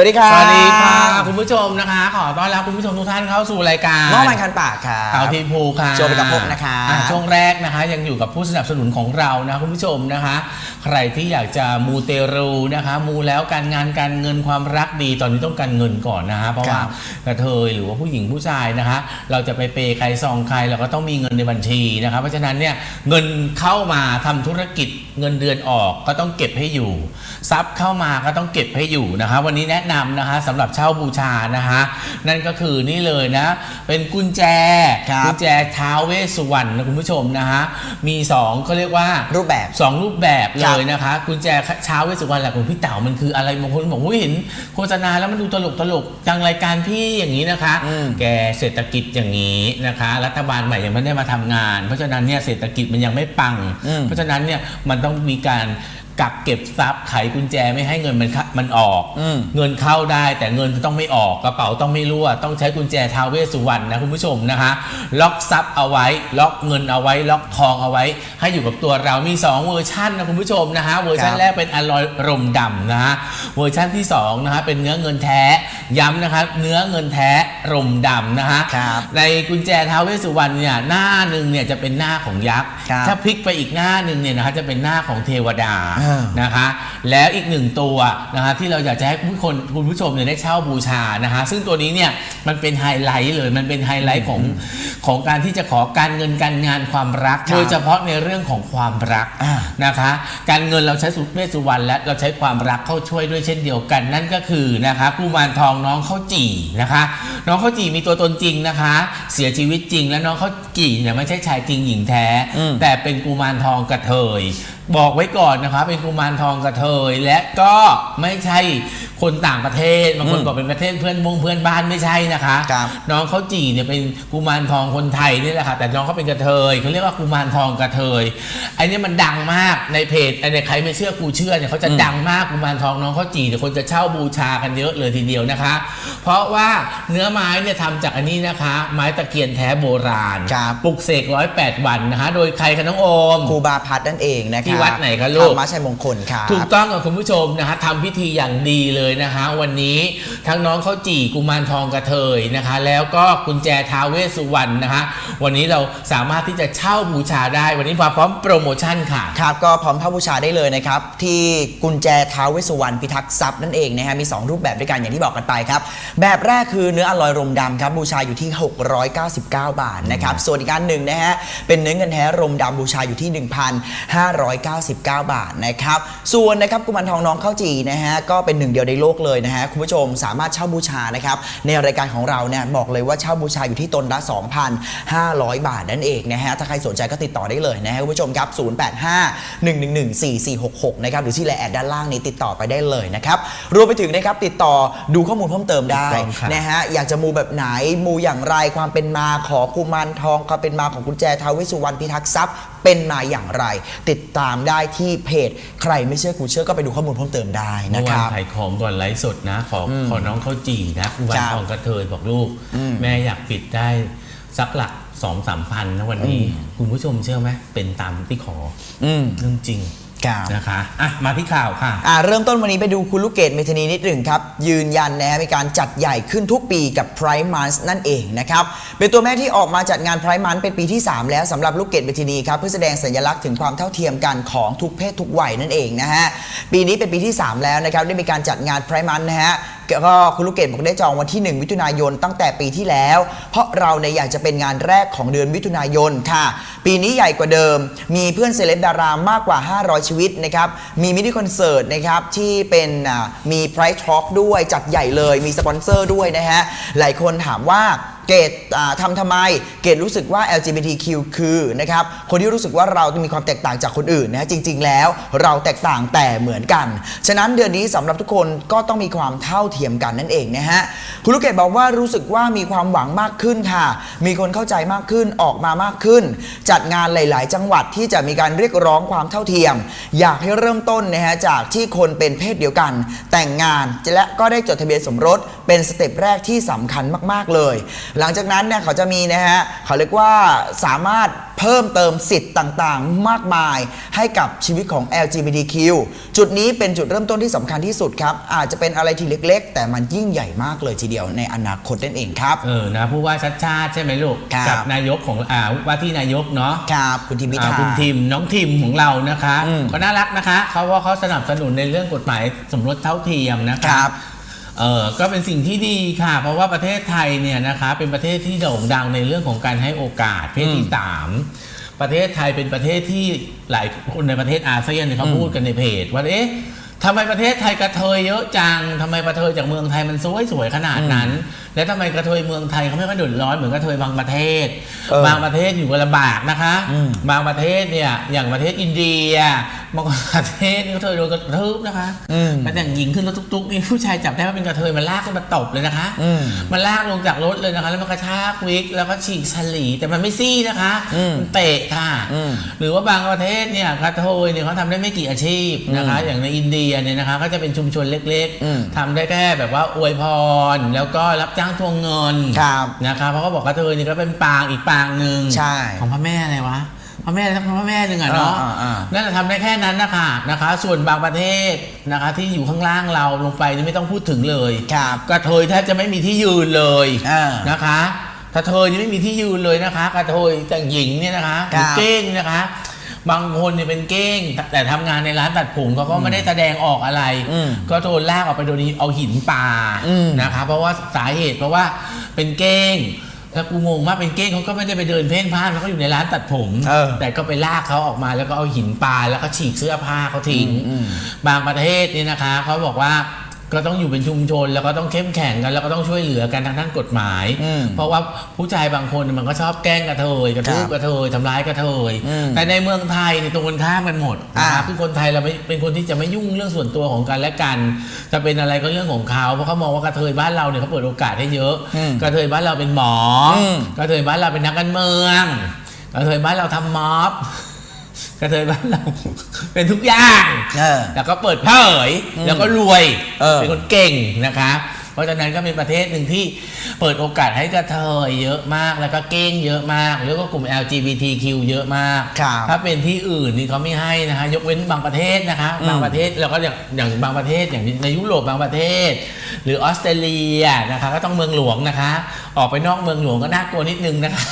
วัสดีครับสวัสดีค่ะคุณผู้ชมนะคะ ขอต้อนรับคุณผู้ชมทุกท่านเข้าสู่รายการน้องมันคันปากครับเต่าทีภูค่ะโจไปกับพบนะคะอ่ช่วงแรกนะคะ ยังอยู่กับผู้สนับสนุนของเรานะคุณผู้ชมนะคะ ใครที่อยากจะมูเตรูนะคะ มูแล้วการงานการเงินความรักดีตอนนี้ต้องการเงินก่อนนะคะเพราะว่ากระเทยหรือว่าผู้หญิงผู้ชายนะคะ เราจะไปเปย์ใครซองใครเราก็ต้องมีเงินในบัญชีนะคะเพราะฉะนั้นเนี่ยเงินเข้ามาทำธุรกิจ เงินเดือนออกก็ต้องเก็บให้อยู่ ทรัพย์เข้ามาก็ต้องเก็บให้อยู่นะคะ วันนี้แนะนำนะคะสำหรับเช่าบูชานะคะ นั่นก็คือนี่เลยนะ เป็นกุญแจครับกุญแจท้าวเวสสุวรรณนะคุณผู้ชมนะคะมีสองเขาเรียกว่ารูปแบบ สองรูปแบบคเลรับยนะคะ กุญแจเช้าเวสสุวรรณแหละของพี่เต๋ามันคืออะไรบางคนบอกว่าเห็นโฆษณาแล้วมันดูตลกตลกจังรายการพี่อย่างนี้นะคะ อืม แกเศรษฐกิจอย่างนี้นะคะ รัฐบาลใหม่ยังไม่ได้มาทำงาน เพราะฉะนั้นเนี่ยเศรษฐกิจมันยังไม่ปัง อืม เพราะฉะนั้นเนี่ยมันต้องมีการกักเก็บทรัพย์ไขกุญแจไม่ให้เงินมันเข้ามันออก อืม เงินเข้าได้แต่เงินต้องไม่ออกกระเป๋าต้องไม่รั่ว ต้องใช้กุญแจท้าวเวสสุวรรณนะคุณผู้ชมนะคะ ล็อกทรัพย์เอาไว้ ล็อกเงินเอาไว้ ล็อกทองเอาไว้ ให้อยู่กับตัวเรามี 2 เวอร์ชันนะคุณผู้ชมนะคะเวอร์ชันครับ แรกเป็นอลอยรมดำนะฮะเวอร์ชันที่2นะคะเป็นเนื้อเงินแท้ ย้ำนะคะเนื้อเงินแท้รมดำนะคะครับในกุญแจท้าวเวสสุวรรณเนี่ยหน้าหนึ่งเนี่ยจะเป็นหน้าของยักษ์ครับถ้าพลิกไปอีกหน้าหนึ่งเนี่ยนะคะจะเป็นหน้าของเทวดาอ่านะคะ แล้วอีกหนึ่งตัวนะคะที่เราอยากจะให้ผู้คนคุณผู้ชมเนี่ยได้เช่าบูชานะคะซึ่งตัวนี้เนี่ยมันเป็นไฮไลท์เลยมันเป็นไฮไลท์ของของการที่จะขอการเงินการงานความรัก ครับโดยเฉพาะในเรื่องของความรักอ่า นะคะ การเงินเราใช้สุเวสสุวรรณและเราใช้ความรักเข้าช่วยด้วยเช่นเดียวกัน นั่นก็คือนะคะกุมารทองน้องข้าวจี่นะคะ น้องข้าวจี่มีตัวตนจริงนะคะ เสียชีวิตจริงและน้องข้าวจี่เนี่ยไม่ใช่ชายจริงหญิงแท้อืมแต่เป็นกุมารทองกระเทย บอกไว้ก่อนนะคะเป็นกุมารทองกระเทยและก็ไม่ใช่คนต่างประเทศบางคนอืมบอกเป็นประเทศเพื่อนมงเพื่อนบ้านไม่ใช่นะคะครับ น้องเขาจีเนี่ยเป็นกุมารทองคนไทยนี่แหละค่ะแต่น้องเขาเป็นกระเทยเขาเรียกว่ากุมารทองกระเทยไอ้นี่มันดังมากในเพจไอ้ในใครไม่เชื่อกูเชื่อเนี่ยเขาจะอืมดังมากกุมารทองน้องเขาจีเดี๋ยวคนจะเช่าบูชากันเยอะเลยทีเดียวนะคะ เพราะว่าเนื้อไม้เนี่ยทำจากอันนี้นะคะ ไม้ตะเกียนแท้โบราณครับ ปลุกเสกร้อยแปดวันนะคะโดยใครคะน้องโอม ครูบาพัดนั่นเองนะครับที่วัดไหนคะลูกธรรมชัยมงคลครับถูกต้องกับคุณผู้ชมนะฮะทำพิธีอย่างดีเลยนะคะวันนี้ทั้งน้องข้าวจี่กุมารทองกระเทยนะคะ แล้วก็กุญแจท้าวเวสสุวรรณนะคะ วันนี้เราสามารถที่จะเช่าบูชาได้ วันนี้มาพร้อมโปรโมชั่นค่ะครับก็พร้อมเข้าบูชาได้เลยนะครับที่กุญแจท้าวเวสสุวรรณพิทักษ์ทรัพย์นั่นเองนะฮะมี 2 รูปแบบด้วยกันอย่างที่บอกกันไปครับแบบแรกคือเนื้ออลอยรมดำครับบูชาอยู่ที่ 699 บาทนะครับส่วนอีกการหนึ่งนะฮะเป็นเนื้อเงินแท้รมดำบูชาอยู่ที่1,599 บาทนะครับ ส่วนนะครับกุมารทองน้องข้าวจีนะฮะก็เป็นหนึ่งเดียวในโลกเลยนะฮะคุณผู้ชมสามารถเช่าบูชานะครับในรายการของเราเนี่ยบอกเลยว่าเช่าบูชาอยู่ที่ตนละ 2,500 บาทนั่นเองนะฮะถ้าใครสนใจก็ติดต่อได้เลยนะฮะคุณผู้ชมครับ 085 111 4466 นะครับหรือที่ไลน์แอดด้านล่างนี้ติดต่อไปได้เลยนะครับรวมไปถึงนะครับติดต่อดูข้อมูลเพิ่มเติมได้ถูกต้องครับนะฮะอยากจะมูแบบไหนมูอย่างไรความเป็นมาขอกุมารทองความเป็นมาของกุญแจท้าวเวสสุวรรณพิทักษ์ทรัพย์เป็นมาอย่างไร ติดตามได้ที่เพจ ใครไม่เชื่อกูเชื่อก็ไปดูข้อมูลเพิ่มเติมได้เมื่นะอควานรับขายของก่อนไลฟ์สดนะ ขออขอน้องข้าวจี่นะกุมารครับทองกระเทยบอกลูก อืม แม่อยากปิดได้สักหลักสองสามพันนะวันนี้ คุณผู้ชมเชื่อไหมเป็นตามที่ขออืม เรื่องจริง ครับ นะคะอะมาที่ข่าวค่ะ อ่าเริ่มต้นวันนี้ไปดูคุณลูกเกดเมธานีนิดหนึ่งครับ ยืนยันนะฮะมีการจัดใหญ่ขึ้นทุกปีกับ Prime Month นั่นเองนะครับ เป็นตัวแม่ที่ออกมาจัดงาน Prime Month เป็นปีที่ 3 แล้วสำหรับลูกเกดเมธานีครับเพื่อแสดงสัญลักษณ์ถึงความเท่าเทียมกันของทุกเพศทุกวัยนั่นเองนะฮะปีนี้เป็นปีที่ 3 แล้วนะครับได้มีการจัดงาน Prime Month นะฮะ ก็คุณลูกเกดบอกได้จองวันที่ 1 มิถุนายนตั้งแต่ปีที่แล้ว เพราะเราเนี่ยอยากจะเป็นงานแรกของเดือนมิถุนายนค่ะ ปีนี้ใหญ่กว่าเดิม มีเพื่อนเซเลบดารามากกว่า 500 ชีวิตนะครับมีมินิคอนเสิร์ตนะครับที่เป็นมีไพรส์ทอคด้วยจัดใหญ่เลยมีสปอนเซอร์ด้วยนะฮะหลายคนถามว่า เกดอ่าทำทำไม เกดรู้สึกว่า LGBTQ คือนะครับคนที่รู้สึกว่าเราจะมีความแตกต่างจากคนอื่นนะจริง ๆ แล้วเราแตกต่างแต่เหมือนกัน ฉะนั้นเดือนนี้สำหรับทุกคนก็ต้องมีความเท่าเทียมกันนั่นเองนะฮะคุณลูกเกดบอกว่ารู้สึกว่ามีความหวังมากขึ้นค่ะ มีคนเข้าใจมากขึ้นออกมามากขึ้น จัดงานหลาย ๆ จังหวัดที่จะมีการเรียกร้องความเท่าเทียม อยากให้เริ่มต้นนะฮะจากที่คนเป็นเพศเดียวกัน แต่งงานและก็ได้จดทะเบียนสมรสเป็นสเต็ปแรกที่สำคัญมาก ๆ เลยหลังจากนั้นเนี่ยเขาจะมีนะฮะเขาเรียกว่าสามารถเพิ่มเติมสิทธิ์ต่างๆ มากมายให้กับชีวิตของ LGBTQ จุดนี้เป็นจุดเริ่มต้นที่สำคัญที่สุดครับ อาจจะเป็นอะไรที่เล็ก ๆ แต่มันยิ่งใหญ่มากเลยทีเดียวในอนาคตนั่นเองครับ เออนะผู้ว่าชัดชาติใช่ไหมลูกครับ กันายกของอ่าว่าที่นายกเนาะครับ คุณทิมพิอ่าธา คุณทิมน้องทิมของเรานะคะอืมก็น่ารักนะคะเขาว่าเขาสนับสนุนในเรื่องกฎหมายสมรสเท่าเทียมนะคคะรับ เออก็เป็นสิ่งที่ดีค่ะ เพราะว่าประเทศไทยเนี่ยนะคะเป็นประเทศที่โด่งดังในเรื่องของการให้โอกาสเพศที่สามประเทศไทยเป็นประเทศที่หลายคนในประเทศอาเซียนเนี่ยเขาพูดกันในเพจว่าเอ๊ะทำไมประเทศไทยกระเทยเยอะจังทำไมกระเทยจากเมืองไทยมันสวยสวยๆขนาดนั้น แล้วทำไมกระเทยเมืองไทยเขาไม่ค่อยเดือดร้อนเหมือนกระเทยบางประเทศ เออบางประเทศอยู่กันลำบากนะคะ อืม บางประเทศเนี่ยอย่างประเทศอินเดียบางประเทศนี่กระเทยโดนกระทืบนะคะอืมแต่อย่างหญิงขึ้นรถตุ๊กๆนี่ผู้ชายจับได้ว่าเป็นกระเทยมันลากขึ้นมาตบเลยนะคะอืมมันลากลงจากรถเลยนะคะ แล้วมันกระชากวิกแล้วก็ฉีกฉลีแต่มันไม่ซี่นะคะอืมมันเตะค่ะ อืม หรือว่าบางประเทศเนี่ยกระเทยเนี่ยเขาทำได้ไม่กี่อาชีพนะคะอืมอย่างในอินเดียเนี่ยนะคะก็จะเป็นชุมชนเล็กอืม ๆทำได้แค่แบบว่าอวยพร แล้วก็รับจ้างทวงเงินครับนะคะเพราะเขาบอกกระเทยนี่ก็เป็นปางอีกปางหนึ่งใช่ของพระแม่อะไรวะพระแม่ทั้งพระแม่หนึ่งอะเนาะอ่าอ่าอ่านั่นแหละทำได้แค่นั้นนะคะนะคะ ส่วนบางประเทศนะคะ ที่อยู่ข้างล่างเราลงไปนี่ไม่ต้องพูดถึงเลยครับกระเทยแทบจะไม่มีที่ยืนเลยอ่านะคะกระเทยนี่ไม่มีที่ยืนเลยนะคะกระเทยแต่งหญิงเนี่ยนะคะหครัรืบอเก้งนะคะ บางคนเนี่ยเป็นเก้งแต่แต่ทำงานในร้านตัดผมเขาก็ไม่ได้แสดงออกอะไร อืมก็โดนลากออกไปโดนเอาหินปาอืม นะคะเพราะว่าสาเหตุเพราะว่าเป็นเก้งแล้วกูงงมากเป็นเก้งเขาก็ไม่ได้ไปเดินเพ่นพ่านเขาก็อยู่ในร้านตัดผม เออ แต่ก็ไปลากเขาออกมาแล้วก็เอาหินปาแล้วก็ฉีกเสื้อผ้าเขาทิ้งอืมบางประเทศนี่นะคะเขาบอกว่า ก็ต้องอยู่เป็นชุมชนแล้วก็ต้องเข้มแข็งกัน แล้วก็ต้องช่วยเหลือกันทางด้านกฎหมาย อืมเพราะว่าผู้ชายบางคนมันก็ชอบแกล้งกระเทยกระทืบครับกระเทยทำร้ายกระเทยอืมแต่ในเมืองไทยเนี่ยตรงกันข้ามกันหมดนะอ่าครับคือคนไทยเราไม่เป็นคนที่จะไม่ยุ่งเรื่องส่วนตัวของกันและกัน จะเป็นอะไรก็เรื่องของเขาเพราะเขามองว่ากระเทยบ้านเราเนี่ยเขาเปิดโอกาสให้เยอะ อืมกระเทยบ้านเราเป็นหมออม กระเทยบ้านเราเป็นนักการเมือง กระเทยบ้านเราทำม็อบ กระเทยบ้านเรา เป็นทุกอย่าง เออ แล้วก็เปิดเผย แล้วก็รวย เออนคนเก่งนะคะเพ ราะฉะนั้นก็เป็นประเทศหนึ่งที่เปิดโอกาสให้กระเทยเยอะมากแล้วก็เก้งเยอะมาก แล้วก็กลุ่ม LGBTQ เยอะมาก ครับถ้าเป็นที่อื่นนี่เขาไม่ให้นะคะยกเว้นบางประเทศนะคะอืม บางประเทศแล้วก็อย่างอย่างบางประเทศอย่างในยุโรปบางประเทศ หรือออสเตรเลียนะคะก็ต้องเมืองหลวงนะคะ ออกไปนอกเมืองหลวงก็น่ากลัวนิดนึงนะคะ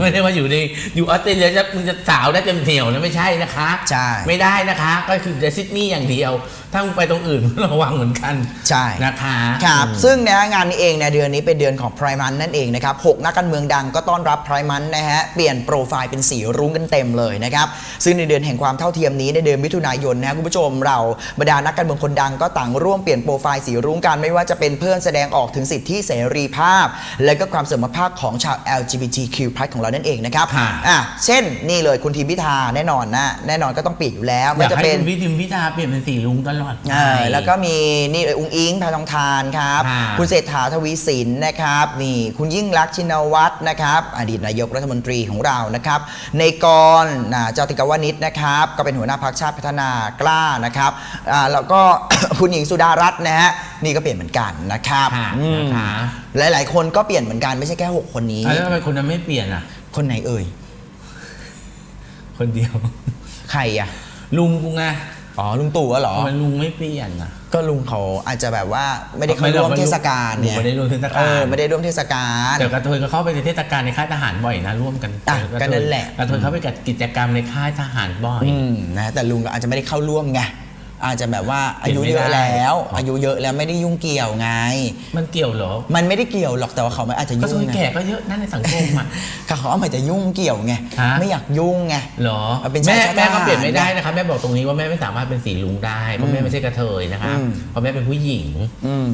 ไม่ได้ว่าอยู่ในอยู่ออสเตรเลียจะมึงจะสาวได้เต็มเที่ยวนะไม่ใช่นะคะ ใช่ ไม่ได้นะคะ ก็คือแต่ซิดนีย์อย่างเดียว ถ้ามึงไปตรงอื่น ระวังเหมือนกันใช่ นะคะ ครับอืมซึ่งนะฮะงานนี้เองเนี่ยเดือนนี้เป็นเดือนของไพรมันนั่นเองนะครับหกนักการเมืองดังก็ต้อนรับไพรมันนะฮะเปลี่ยนโปรไฟล์เป็นสีรุ้งกันเต็มเลยนะครับซึ่งในเดือนแห่งความเท่าเทียมนี้ในเดือนมิถุนายนนะฮะคุณผู้ชมเราบรรดานักการเมืองคนดังก็ต่างร่วมเปลี่ยนโปรไฟล์สีรุ้งกันไม่ว่าจะเป็นเพื่อนแสดงออกถึงสิทธิเสรีภาพ และก็ความเสมอภาคของชาว LGBTQ+ ของเรานั่นเองนะครับค่ะอะเช่นนี่เลยคุณทีมพิธาแน่นอนนะแน่นอนก็ต้องเปลี่ยนอยู่แล้วอไม่ยากว่าจะให้เป็นคุณพี่ทิมพิธาเปลี่ยนเป็นสีลุงตลอดเออแล้วก็มีนี่เลยอุ้งอิงแพทองทานครับค่ะคุณเศรษฐาทวีสินนะครับนี่คุณยิ่งรักษณ์ชินวัตรนะครับ อดีตนายกรัฐมนตรีของเรานะครับ ในกรอ่าเจ้าติกาวานิชนะครับ ก็เป็นหัวหน้าพรรคชาติพัฒนากล้านะครับอ่าแล้วก็ คุณหญิงสุดารัตน์นะฮะนี่ก็เปลี่ยนเหมือนกันนะครับค่ะอืมนะคะ หลายๆ คนก็เปลี่ยนเหมือนกันไม่ใช่แค่หกคนนี้ แล้วทำไมคนนั้นไม่เปลี่ยนอะ คนไหนเอ่ยคนเดียว ใครอะลุงกูไงอ๋อลุงตู่อะเหรอ ทำไมลุงไม่เปลี่ยนอะ ก็ลุงเขาอาจจะแบบว่าไม่ได้เข้าไม่ได้ร่วมเทศกาลลุงเนี่ยไม่ได้ร่วมเทศกาลออไม่ได้ร่วมเทศกาลเดี๋ยวกระเทยก็เข้าไปในเทศกาลในค่ายทหารบ่อยนะร่วมกันอะกระก็เทนั่ยนแหละกระเทยเข้าไปกับกิจกรรมในค่ายทหารบ่อยอืมนะแต่ลุงก็อาจจะไม่ได้เข้าร่วมไง อาจจะแบบว่าอายุเยอะเปลี่ยนไม่ได้แล้ว อายุเยอะแล้วไม่ได้ยุ่งเกี่ยวไง มันเกี่ยวเหรอ มันไม่ได้เกี่ยวหรอกแต่ว่าเขาไม่อาจจะกระยุ่เทงยไงแก่ก็เยอะนั่นในสังคมอะเขาเขาอาจจะยุ่งเกี่ยวไงฮะ ไม่อยากยุ่งไง เหรอเอาเป็นแม่ชายชาติแม่ก็ทหารเปลี่ยนไม่ได้นะคะแม่บอกตรงนี้ว่าแม่ไม่สามารถเป็นสีลุงได้เพราะแม่ไม่ใช่กระเทยนะคะอืม เพราะแม่เป็นผู้หญิงอืม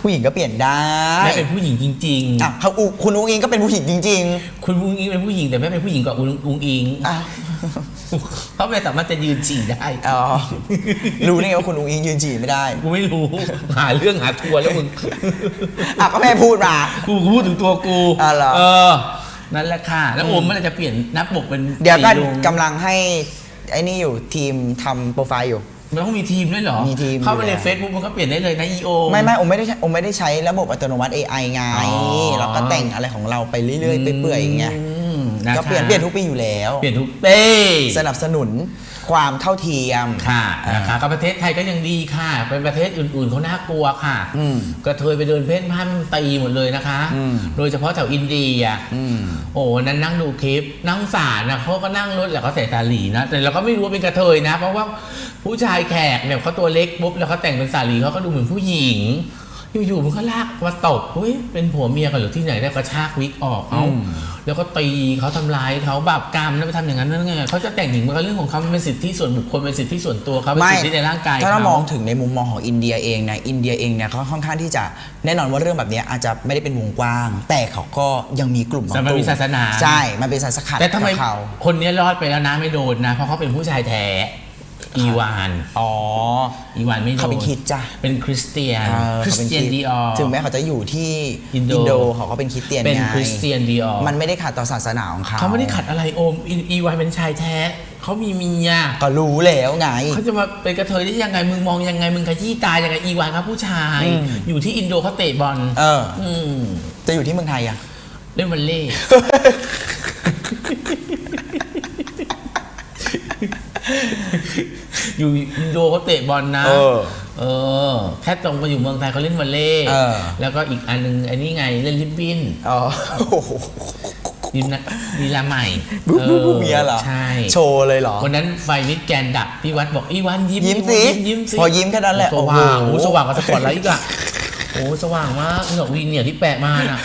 ผู้หญิงก็เปลี่ยนได้แม่เป็นผู้หญิงจริง อะเขาอุคุณอุ้งอิงก็เป็นผู้หญิงจริง ๆ คุณอุ้งอิงเป็นผู้หญิงแต่แม่เป็นผู้หญิงกว่าอุ้งอุ้งอิง ๆอ้าว เพราะแม่สามารถจะยืนฉี่ได้ อ๋อ รู้ได้ไงว่าคุณอุ้งอิงยืนฉี่ไม่ได้ กูไม่รู้ หาเรื่องหาทัวร์แล้วมึง อะก็แม่พูดมา กูพูดถึงตัวกูอะเหรอ เออ นั่นแหละค่ะ แล้วโอมเมื่อไหรจะเปลี่ยนนักบกเป็นเดี๋ยวก็สีลุงกำลังให้ไอ้นี่อยู่ทีมทำโปรไฟล์อยู่ มันต้องมีทีมด้วยเหรอ มีทีมเข้าไปในอยู่แล้ว Facebook มันก็เปลี่ยนได้เลยนะ EO ไม่ไม่ผมไม่ได้ใช้ผมไม่ได้ใช้ระบบอัตโนมัติ AI ไงอ๋อ เราก็แต่งอะไรของเราไปเรื่อยๆไปเปื่อยๆอย่างเงี้ยมะ ก็เปลี่ยนคะเปลี่ยนทุกปีอยู่แล้ว เปลี่ยนทุกเป้สนับสนุนความเท่าเทียมค่ะอ่านนะคะก็ประเทศไทยก็ยังดีค่ะ เป็นประเทศอื่นๆเขาน่ากลัวค่ะอืมกระเทยไปเดินเพ่นพ่านตีหมดเลยนะคะอืมโดยเฉพาะแถวอินเดียอืมโอ้วันนั้นนั่งดูคลิปนั่งสารนะเขาก็นั่งรถแล้วเขาใส่ตาหลีนะแต่เราก็ไม่รู้ว่าเป็นกระเทยนะ เพราะว่าผู้ชายแขกเนี่ยเขาตัวเล็กปุ๊บแล้วเขาแต่งเป็นสาลีเขาก็ดูเหมือนผู้หญิง อยู่ๆมันก็ลากมาตบเฮ้ยเป็นผัวเมียกันหรือที่ไหนได้กระชากวิกออกเอาอืมแล้วก็ตีเขาทำร้ายเขาบาปกรรมแล้วไปทำอย่างนั้นนั่นไงเขาจะแต่งหญิงมันก็เรื่องของเขามันเป็นสิทธิส่วนบุคคลเป็นสิทธิส่วนตัวเขาเป็นไม่สิทธิในร่างกายถ้าเราเขามองถึงในมุมมองของอินเดียเองนะอินเดียเองเนี่ยเขาค่อนข้างที่จะแน่นอนว่าเรื่องแบบเนี้ยอาจจะไม่ได้เป็นวงกว้าง แต่เขาก็ยังมีกลุ่มบางแต่กมันลุ่มีศาสนาใช่มันเป็นศาสนาแต่ทำไมกับเขาคนเนี้ยรอดไปแล้วนะไม่โดนนะเพราะเขาเป็นผู้ชายแท้ อีวานอ๋อ อีวานไม่โดนเขาเป็นคริดจ้ะเป็นคริสเตียนเออคริสขาป็เตียนดดีออถึงแม้เขาจะอยู่ที่อินโดโดเขาก็เป็นคริสเตียนเป็นไงคริสเตียนดีออมันไม่ได้ขัดต่อศาสนาของเขาเขาไม่ได้ขัดอะไรโอมอีอีวานเป็นชายแท้เขามีเมียก็รู้แล้วไงเขาจะมาเป็นกระเทยได้ยังไงมึงมองยังไงมึงขยี้ตายยังไงอีวานครับผู้ชายอืมอยู่ที่อินโดเขาเตะบอลเอออืมจะอยู่ที่เมืองไทยอะเล่นวอลเล่ อยู่อินโดเขาเตะบอลนะ เออ เออแค่ตรงมาอยู่เมืองไทยเขาเล่นวอลเล่เออ แล้วก็อีกอันนึงอันนี้ไงเล่นลิบบินอ๋อโอ้โหดีนะดีลาใหม่บุ๊บบุ๊บบุ๊บออเมียเหรอใช่โชว์เลยเหรอ วันนั้นไฟมิดแกนดับพี่วัดบอกอีวันยิ้มยิ้มสิยิ้มสิพอยิ้มแค่นั้นแหละสว่างโอ้โหโอ้สว่างกว่าสปอตไลท์อีกอะโอ้สว่างมากเหงาวีเนี่ยที่แปะมาน่ะ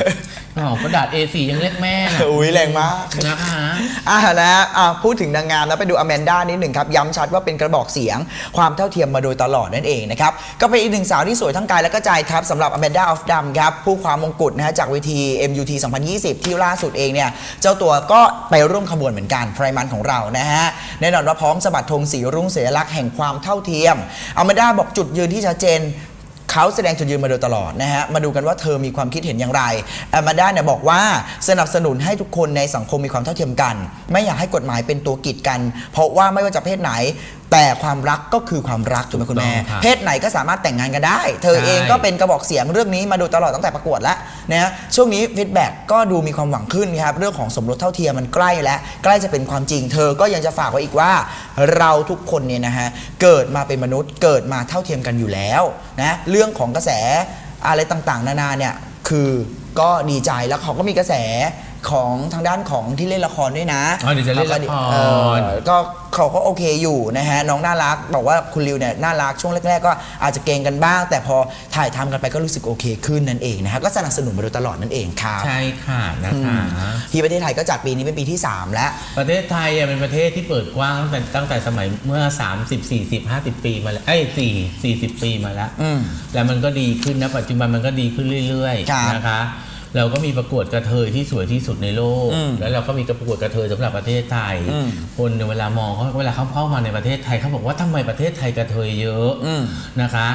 อ๋อกระดาษ A4 ยังเรียกแม่น่ะอุ้ยแรงมากนะคะอ่านะอะพูดถึงนางงามแล้วไปดูอแมนด้านิดหนึ่งครับ ย้ำชัดว่าเป็นกระบอกเสียงความเท่าเทียมมาโดยตลอดนั่นเองนะครับ ก็เป็นอีกหนึ่งสาวที่สวยทั้งกายและก็ใจครับสำหรับอแมนด้าออฟดัมครับผู้คว้ามงกุฎนะฮะจากเวที MUT 2020 ที่ล่าสุดเองเนี่ย เจ้าตัวก็ไปร่วมขบวนเหมือนกันไพรมันของเรานะฮะแน่นอนว่าพร้อมสะบัดธงสีรุ่งเสียลักษณ์แห่งความเท่าเทียมอแมนด้าบอกจุดยืนที่ชัดเจน เขาแสดงจุดยืนมาโดยตลอดนะฮะ มาดูกันว่าเธอมีความคิดเห็นอย่างไรแอมมาด้าเนี่ยบอกว่าสนับสนุนให้ทุกคนในสังคมมีความเท่าเทียมกัน ไม่อยากให้กฎหมายเป็นตัวกีดกัน เพราะว่าไม่ว่าจะเพศไหน แต่ความรักก็คือความรักถูกไหมคุณแม่ถูกต้องครับเพศไหนก็สามารถแต่งงานกันได้ เธอใช่ เองก็เป็นกระบอกเสียงเรื่องนี้มาโดยตลอดตั้งแต่ประกวดแล้วนะฮะช่วงนี้ฟีดแบ็กก็ดูมีความหวังขึ้นครับเรื่องของสมรสเท่าเทียมมันใกล้แล้ว ใกล้จะเป็นความจริง เธอก็ยังจะฝากไว้อีกว่า เราทุกคนเนี่ยนะฮะเกิดมาเป็นมนุษย์เกิดมาเท่าเทียมกันอยู่แล้วนะเรื่องของกระแสอะไรต่างๆ นานาเนี่ยคือก็ดีใจแล้วเขาก็มีกระแส ของทางด้านของที่เล่นละครด้วยนะอ๋อเดี๋ยวจะเล่นละคร เออก็เขาก็โอเคอยู่นะฮะน้องน่ารักบอกว่าคุณริวเนี่ยน่ารักช่วงแรก ๆ ก็อาจจะเกรงกันบ้าง แต่พอถ่ายทำกันไปก็รู้สึกโอเคขึ้นนั่นเองนะฮะก็สนับสนุนมาโดยตลอดนั่นเองครับ ใช่ค่ะนะอืคะ มที่ประเทศไทยก็จัดปีนี้เป็นปีที่ 3 แล้ว ประเทศไทยอะเป็นประเทศที่เปิดกว้างตั้งแต่ตั้งแต่สมัยเมื่อ 30 40 50 ปีมาแล้วเอ้ย4 40 ปีมาแล้ว อืมแล้วมันก็ดีขึ้นนะปัจจุบันมันก็ดีขึ้นเรื่อยครับ ๆนะคะ เราก็มีประกวดกระเทยที่สวยที่สุดในโลกอืมแล้วเราก็มีประกวดกระเทยสำหรับประเทศไทยอืมคนเนี่ยเวลามองเขาเวลาเขาเข้ามาในประเทศไทยเขาบอกว่าทำไมประเทศไทยกระเทยเยอะอืมนะคะ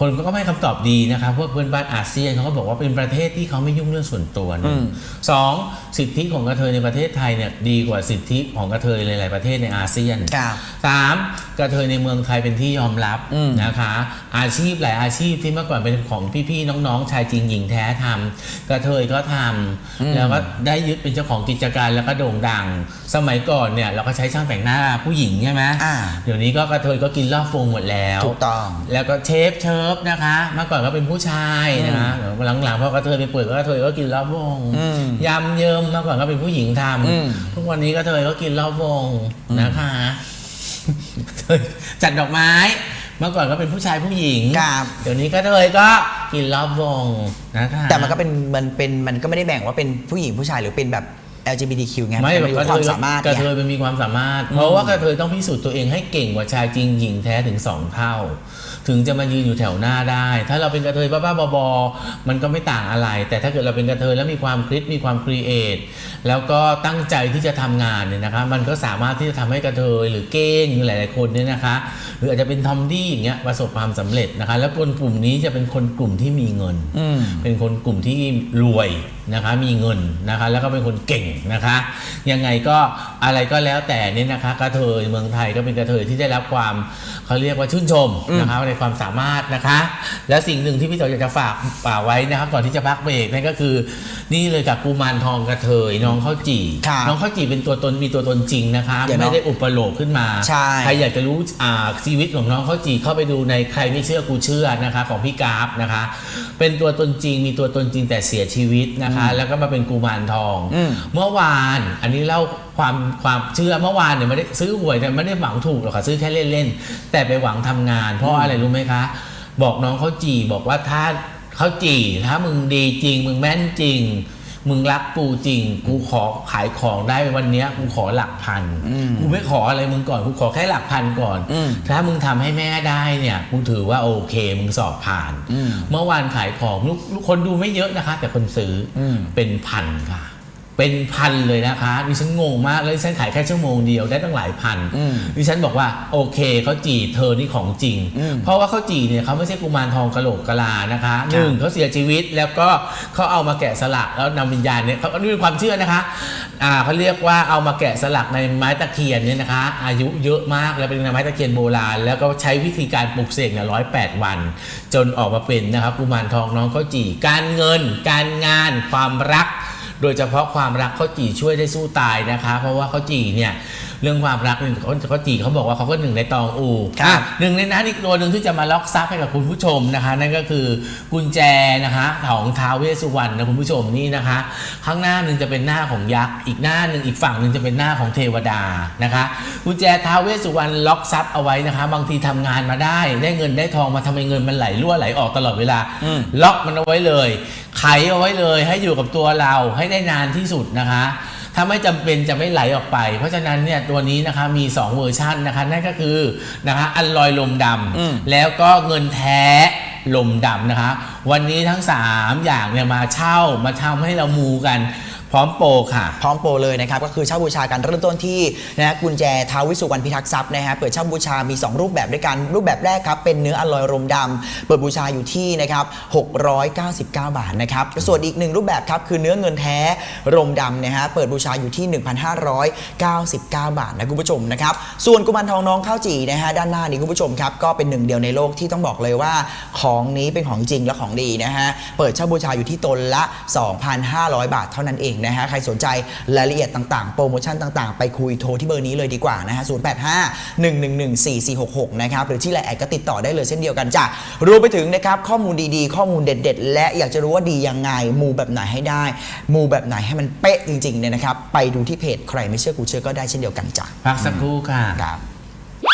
คนก็ไม่ให้คำตอบดีนะคะพวกเพื่อนบ้านอาเซียนเขาก็บอกว่าเป็นประเทศที่เขาไม่ยุ่งเรื่องส่วนตัวหนึ่งอืมสองสิทธิของกระเทยในประเทศไทยเนี่ยดีกว่าสิทธิของกระเทยหลายๆประเทศในอาเซียนครับสามกระเทยในเมืองไทยเป็นที่ยอมรับอืมนะคะ อาชีพหลายอาชีพที่เมื่อก่อนเป็นของพี่ๆน้องๆ ชายจริงหญิงแท้ทำกระเทยก็ทำแล้วก็ได้ยึดเป็นเจ้าของกิจการแล้วก็โด่งดัง สมัยก่อนเนี่ยเราก็ใช้ช่างแต่งหน้าผู้หญิงใช่ไหมอ่าเดี๋ยวนี้ก็กระเทยก็กินรอบวงหมดแล้วถูกต้องแล้วก็เชฟเชิฟนะคะเมื่อก่อนก็เป็นผู้ชายนะคะเดี๋ยวหลังๆพอกระเทยไปเปิดก็กระเทยก็กินรอบวงอืมยำเยิมเมื่อก่อนก็เป็นผู้หญิงทอืมำทุกวันนี้ก็เทยก็กินรอบวงนะคะเทยจัดดอกไม้เมื่อก่อนก็เป็นผู้ชายผู้หญิงครับเดี๋ยวนี้ก็เทยก็กินรอบวงนะคะแต่มันก็เป็นมันเป็นมันก็ไม่ได้แบ่งว่าเป็นผู้หญิงผู้ชายหรือเป็นแบบ LGBTQ ไงไม่นแบบอยู่กระคเทวามยสามารถกระเทเนี่ยยมันมีความสามารถ เพราะว่ากระเทยต้องพิสูจน์ตัวเองให้เก่งกว่าชายจริงหญิงแท้ถึงสองเท่า ถึงจะมายืนอยู่แถวหน้าได้ ถ้าเราเป็นกระเทยบ้าๆบอๆมันก็ไม่ต่างอะไร แต่ถ้าเกิดเราเป็นกระเทยแล้วมีความคิดมีความครีเอทแล้วก็ตั้งใจที่จะทำงานเนี่ยนะคะมันก็สามารถที่จะทำให้กระเทยหรือเก้งหรือหลายๆคนเนี่ยนะคะหรืออาจจะเป็นทอมดี้อย่างเงี้ยประสบความสำเร็จนะคะ แล้วคนกลุ่มนี้จะเป็นคนกลุ่มที่มีเงินอืมเป็นคนกลุ่มที่รวยนะคะมีเงินนะคะแล้วก็เป็นคนเก่งนะคะยังไงก็อะไรก็แล้วแต่เนี่ยนะคะกระเทยเมืองไทยก็เป็นกระเทยที่ได้รับความเขาเรียกว่าชื่นชมนะคะในความสามารถนะคะ และสิ่งหนึ่งที่พี่ต่ออยากจะฝากป่ากไว้นะครับก่อนที่จะพักเบรกนั่นก็คือ นี่เลยกับกุมารทองกระเทยน้องข้าวจี่ครับน้องข้าวจี่เป็นตัวตนมีตัวตนจริงนะคะเดี๋ยวน้ไม่องได้อุปโลกขึ้นมาใช่ ใครอยากจะรู้อ่าชีวิตของน้องข้าวจี่เข้าไปดูในใครไม่เชื่อกูเชื่อนะคะของพี่กราฟนะคะ เป็นตัวตนจริงมีตัวตนจริงแต่เสียชีวิตนะคะ แล้วก็มาเป็นกุมารทองอืมเมื่อวานอันนี้เล่าความความเชื่อเมื่อวานเนี่ยไม่ได้ซื้อหวยเนี่ยไม่ได้หวังถูกหรอกค่ะซื้อแค่เล่นๆแต่ไปหวังทำงาน เพราะอะไรรู้ไหมคะ บอกน้องเขาจีบอกว่าถ้าเขาจีถ้ามึงดีจริง มึงแม่นจริง มึงรักกูจริง กูขอขายของได้วันเนี้ยกูขอหลักพันกูไม่ขออะไรมึงก่อนกูขอแค่หลักพันก่อนอืมถ้ามึงทำให้แม่ได้เนี่ยกูถือว่าโอเค มึงสอบผ่านอืมเมื่อวานขายของลูกลูกคนดูไม่เยอะนะคะ แต่คนซื้ออมเป็นพันค่ะ เป็นพันเลยนะคะดิฉันงงมากเลยดิฉันขายแค่ชั่วโมงเดียวได้ตั้งหลายพันอืมดิฉันบอกว่าโอเคเขาจีเธอนี่ของจริงอืมเพราะว่าเขาจีเนี่ยเขาไม่ใช่กุมารทองกะโหลกกะลานะคะหนึ่งเขาเสียชีวิตแล้วก็เขาเอามาแกะสลักแล้วนำวิญญาณเนี่ยเขาอันนี้เป็นความเชื่อนะคะอ่าเขาเรียกว่าเอามาแกะสลักในไม้ตะเคียนเนี่ยนะคะ อายุเยอะมากแล้วเป็นไม้ตะเคียนโบราณ แล้วก็ใช้วิธีการปลูกเสกเนี่ยร้อยแปดวัน จนออกมาเป็นนะครับกุมารทองน้องเขาจี การเงิน การงานความรัก โดยเฉพาะความรักข้าวจี่ช่วยได้สู้ตายนะคะ เพราะว่าข้าวจี่เนี่ย เรื่องความรักเนี่ยเขาข้าวจี่เขาบอกว่าเขาก็หนึ่งในตองอูครับอะหนึ่งในนั้นอีกตัวหนึ่งที่จะมาล็อกซับให้กับคุณผู้ชมนะคะ นั่นก็คือกุญแจนะคะของท้าวเวสสุวรรณนะคุณผู้ชมนี่นะคะ ข้างหน้าหนึ่งจะเป็นหน้าของยักษ์อีกหน้าหนึ่งอีกฝั่งหนึ่งจะเป็นหน้าของเทวดานะคะกุญแจท้าวเวสสุวรรณล็อกซับเอาไว้นะคะ บางทีทำงานมาได้ ได้เงินได้ทองมาทำไมเงินมันไหลรั่วไหลออกตลอดเวลาอืมล็อกมันเอาไว้เลยไขเอาไว้เลย ให้อยู่กับตัวเราให้ได้นานที่สุดนะคะ ถ้าไม่จำเป็นจะไม่ไหลออกไป เพราะฉะนั้นเนี่ยตัวนี้นะคะมี 2 เวอร์ชันนะคะนั่นก็คือนะคะอันลอยลมดอืมำแล้วก็เงินแท้ลมดำนะคะ วันนี้ทั้ง 3 อย่างเนี่ยมาเช่ามาทำให้เรามูกัน พร้อมโปรค่ะ พร้อมโปรเลยนะครับ ก็คือเช่าบูชากันเริ่มต้นที่นะฮะกุญแจท้าววิสุวรรณพิทักษ์ทรัพย์นะฮะเปิดเช่าบูชามี 2 รูปแบบด้วยกัน รูปแบบแรกครับ เป็นเนื้ออลอยรมดำเปิดบูชาอยู่ที่นะครับ699 บาทนะครับ ส่วนอีกหนึ่งรูปแบบครับคือเนื้อเงินแท้รมดำนะฮะเปิดบูชาอยู่ที่ 1,599 บาทนะคุณผู้ชมนะครับส่วนกุมารทองน้องข้าวจีนะฮะด้านหน้านี้คุณผู้ชมครับก็เป็นหนึ่งเดียวในโลกที่ต้องบอกเลยว่าของนี้เป็นของจริงและของดีนะฮะเปิดเช่าบูชาอยู่ที่ตนละ 2,500 บาทเท่านั้นเองนะฮะใครสนใจรายละเอียดต่างๆ โปรโมชั่นต่างๆ ไปคุยโทรที่เบอร์นี้เลยดีกว่านะฮะ085 111 4466 นะครับ หรือที่ไลน์แอดก็ติดต่อได้เลยเช่นเดียวกันจ้ะรวมไปถึงนะครับข้อมูลดีๆ ข้อมูลเด็ด ๆ และอยากจะรู้ว่าดียังไง มูแบบไหนให้ได้ มูแบบไหนให้มันเป๊ะจริงๆเนี่ยนะครับไปดูที่เพจใครไม่เชื่อกูเชื่อก็ได้เช่นเดียวกันจ้ะพักสักครู่ค่ะ ครับชม